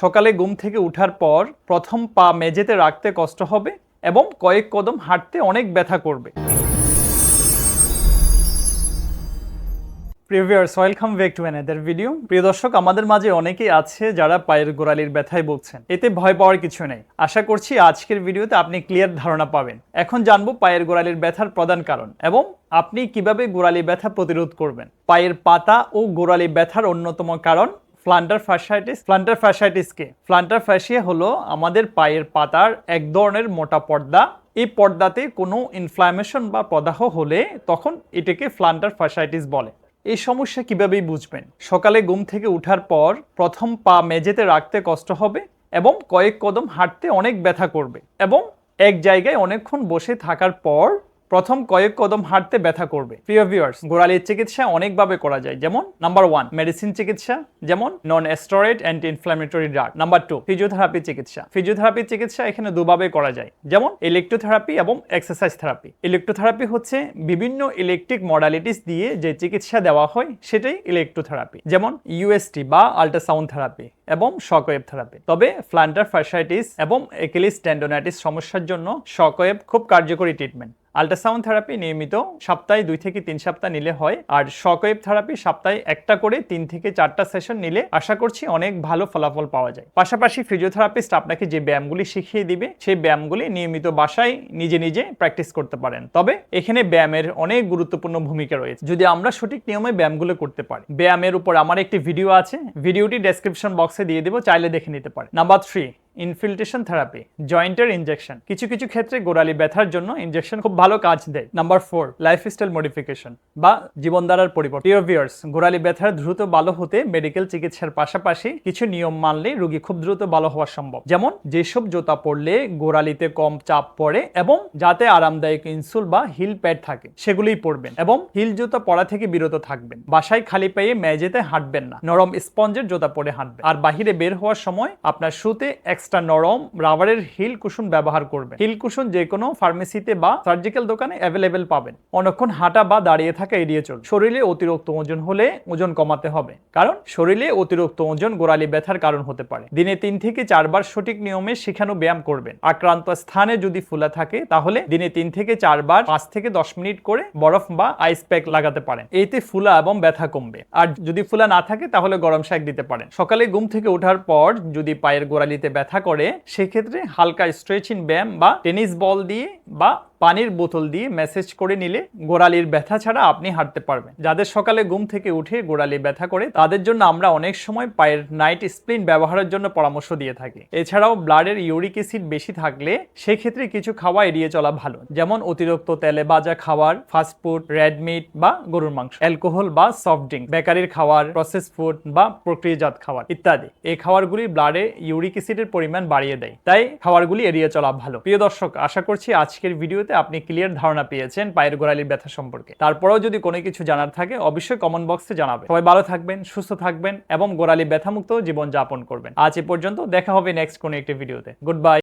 সকালে ঘুম থেকে উঠার পর প্রথম পা মেঝেতে রাখতে কষ্ট হবে এবং কয়েক কদম হাঁটতে অনেক ব্যথা করবে। প্রিভিয়ার্স welcome back to another video প্রিয় দর্শক, আমাদের মাঝে অনেকেই আছে যারা পায়ের গোড়ালির ব্যথায় ভুগছেন। এতে ভয় পাওয়ার কিছু নেই। আশা করছি আজকের ভিডিওতে আপনি ক্লিয়ার ধারণা পাবেন। এখন জানব পায়ের গোড়ালির ব্যথার প্রধান কারণ এবং আপনি কীভাবে গোড়ালি ব্যথা প্রতিরোধ করবেন। পায়ের পাতা ও গোড়ালি ব্যথার অন্যতম কারণ ফ্লান্টার ফ্যাসাইটিস ফ্লান্টার ফ্যাসাইটিসকে ফ্লান্টার ফ্যাসিয়া হলো আমাদের পায়ের পাতার এক ধরনের মোটা পর্দা। এই পর্দাতে কোনো ইনফ্লামেশন বা প্রদাহ হলে তখন এটাকে ফ্লান্টার ফ্যাসাইটিস বলে। এই সমস্যা কিভাবেই বুঝবেন? সকালে ঘুম থেকে ওঠার পর প্রথম পা মেঝেতে রাখতে কষ্ট হবে এবং কয়েক কদম হাঁটতে অনেক ব্যথা করবে এবং এক জায়গায় অনেকক্ষণ বসে থাকার পর প্রথম কয়েক কদম হাঁটতে ব্যথা করবে। প্রিয় ভিউয়ার্স গোড়ালির চিকিৎসা অনেকভাবে করা যায়। যেমন নাম্বার ওয়ান মেডিসিন চিকিৎসা। যেমন non steroid anti inflammatory drug number two physiotherapy চিকিৎসা। ফিজিওথেরাপি চিকিৎসা এখানে দুভাবে করা যায়। যেমন ইলেকট্রোথেরাপি এবং এক্সারসাইজ থেরাপি ইলেকট্রোথেরাপি হচ্ছে বিভিন্ন ইলেকট্রিক মডালিটিস দিয়ে যে চিকিৎসা দেওয়া হয়, সেটাই ইলেকট্রোথেরাপি যেমন ইউএসটি বা আল্ট্রাসাউন্ড থেরাপি এবং শকওয়েভ থেরাপি। তবে ফ্লান্টার ফার্সাইটিস এবং একিলিস টেন্ডোনাইটিস সমস্যার জন্য শকওয়েভ খুব কার্যকরী ট্রিটমেন্ট। আল্ট্রাসাউন্ড থেরাপি নিয়মিত সপ্তাহে দুই থেকে তিন সপ্তাহ নিলে হয় আর শকওয়েভ থেরাপি সপ্তাহে একটা করে তিন থেকে চারটা সেশন নিলে আশা করছি অনেক ভালো ফলাফল পাওয়া যায়। পাশাপাশি ফিজিওথেরাপিস্ট আপনাকে যে ব্যায়ামগুলি শিখিয়ে দিবে, সেই ব্যায়ামগুলি নিয়মিত বাসায় নিজে নিজে প্র্যাকটিস করতে পারেন। তবে এখানে ব্যায়ামের অনেক গুরুত্বপূর্ণ ভূমিকা রয়েছে। যদি আমরা সঠিক নিয়মে ব্যায়ামগুলো করতে পারি, ব্যায়ামের উপর আমার একটি ভিডিও আছে, ভিডিওটি ডেসক্রিপশন বক্সে দিয়ে দিব চাইলে দেখে নিতে পারে নাম্বার থ্রি ইনফিল্ট্রেশন থেরাপি জয়েন্টের ইনজেকশন কিছু কিছু ক্ষেত্রে গোড়ালি ব্যথার জন্য ইনজেকশন খুব ভালো কাজ দেয়। নাম্বার ফোর লাইফস্টাইল মডিফিকেশন বা জীবনধারার পরিবর্তন। গোড়ালি ব্যথার দ্রুত ভালো হতে মেডিকেল চিকিৎসার পাশাপাশি কিছু নিয়ম মানলে রোগী খুব দ্রুত ভালো হওয়া সম্ভব। যেমন, যেসব জুতা পরলে গোড়ালিতে কম চাপ পড়ে এবং যাতে আরামদায়ক ইনসুল বা হিল প্যাড থাকে, সেগুলোই পরবেন এবং হিল জুতা পরা থেকে বিরত থাকবেন। বাসায় খালি পায়ে মেজেতে হাঁটবেন না, নরম স্পঞ্জের জোতা পরে হাঁটবেন। আর বাহিরে বের হওয়ার সময় আপনার শুতে এক্সট্রা নরম রাবারের হিল কুশন ব্যবহার করবেন। হিল কুশন যে কোনো ফার্মেসিতে বা সার্জিক্যাল দোকানে অ্যাভেলেবেল পাবেন। অনেকক্ষণ হাঁটা বা দাঁড়িয়ে থাকা এড়িয়ে চলুন। শরীরে অতিরিক্ত ওজন হলে ওজন কমাতে হবে, কারণ শরীরে অতিরিক্ত ওজন গোড়ালি ব্যথার কারণ হতে পারে। দিনে তিন থেকে চারবার সঠিক নিয়মে শেখানো ব্যায়াম করবেন। আক্রান্ত স্থানে যদি ফুলা থাকে, তাহলে দিনে তিন থেকে চারবার পাঁচ থেকে দশ মিনিট করে বরফ বা আইস প্যাক লাগাতে পারেন। এতে ফুলা এবং ব্যথা কমবে। আর যদি ফুলা না থাকে, তাহলে গরম শাক দিতে পারেন। সকালে ঘুম থেকে ওঠার পর যদি পায়ের গোড়ালিতে ব্যথা করে সেক্ষেত্রে হালকা স্ট্রেচিং ব্যায়াম বা টেনিস বল দিয়ে বা পানির বোতল দিয়ে মেসেজ করে নিলে গোড়ালির ব্যথা ছাড়া আপনি হাঁটতে পারবেন। যাদের সকালে ঘুম থেকে উঠে গোড়ালি ব্যথা করে, তাদের জন্য আমরা অনেক সময় পায়ের নাইট স্প্লিন ব্যবহারের জন্য পরামর্শ দিয়ে থাকি। এছাড়াও ব্লাডের ইউরিক অ্যাসিড বেশি থাকলে সেক্ষেত্রে কিছু খাওয়া এড়িয়ে চলা ভালো, যেমন অতিরিক্ত তেলে ভাজা খাবার ফাস্টফুড রেড মিট বা গরুর মাংস অ্যালকোহল বা সফট ড্রিঙ্ক বেকারির খাবার প্রসেস ফুড বা প্রক্রিয়াজাত খাবার ইত্যাদি। এই খাবারগুলি ব্লাডে ইউরিক অ্যাসিডের পরিমাণ বাড়িয়ে দেয়, তাই খাবারগুলি এড়িয়ে চলা ভালো। প্রিয় দর্শক, আশা করছি আজকের ভিডিওতে আপনি ক্লিয়ার ধারণা পেয়েছেন পায়ের গোড়ালির ব্যথা সম্পর্কে। তারপরেও যদি কোনো কিছু জানার থাকে, অবশ্যই কমেন্ট বক্সে জানাবেন। সবাই ভালো থাকবেন, সুস্থ থাকবেন এবং গোড়ালি ব্যথামুক্ত জীবন যাপন করবেন। আজ এ পর্যন্ত দেখা হবে নেক্সট কোনো একটি ভিডিওতে গুড বাই